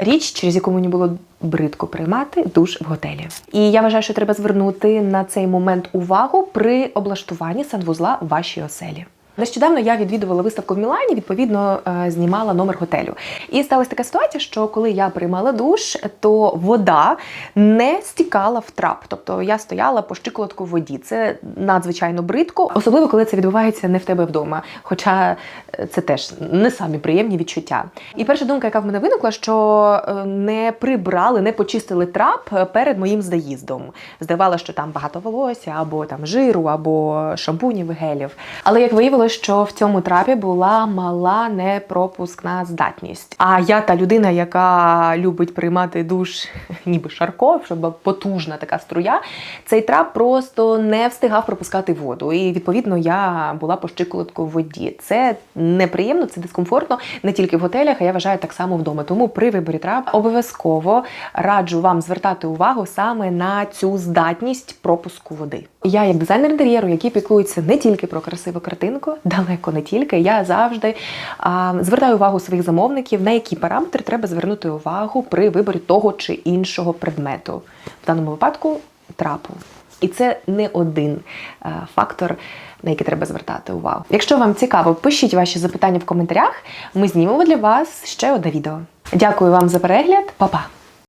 річ, через яку мені було бридко приймати душ в готелі. І я вважаю, що треба звернути на цей момент увагу при облаштуванні санвузла в вашій оселі. Нещодавно я відвідувала виставку в Мілані, відповідно е, знімала номер готелю. І сталася така ситуація, що коли я приймала душ, то вода не стікала в трап. Тобто я стояла по щиколотку в воді. Це надзвичайно бридко, особливо коли це відбувається не в тебе вдома. Хоча е, це теж не самі приємні відчуття. І перша думка, яка в мене виникла, що е, не прибрали, не почистили трап перед моїм заїздом. Здавалося, що там багато волосся, або там жиру, або шампунів, гелів. Але як виявилось, що в цьому трапі була мала непропускна здатність. А я та людина, яка любить приймати душ, ніби шарко, щоб потужна така струя, цей трап просто не встигав пропускати воду. І відповідно я була по щиколотку в воді. Це неприємно, це дискомфортно не тільки в готелях, а я вважаю так само вдома. Тому при виборі трап обов'язково раджу вам звертати увагу саме на цю здатність пропуску води. Я, як дизайнер інтер'єру, який піклується не тільки про красиву картинку, далеко не тільки. Я завжди а, звертаю увагу своїх замовників, на які параметри треба звернути увагу при виборі того чи іншого предмету, в даному випадку трапу. І це не один е, фактор, на який треба звертати увагу. Якщо вам цікаво, пишіть ваші запитання в коментарях. Ми знімемо для вас ще одне відео. Дякую вам за перегляд, Па-па!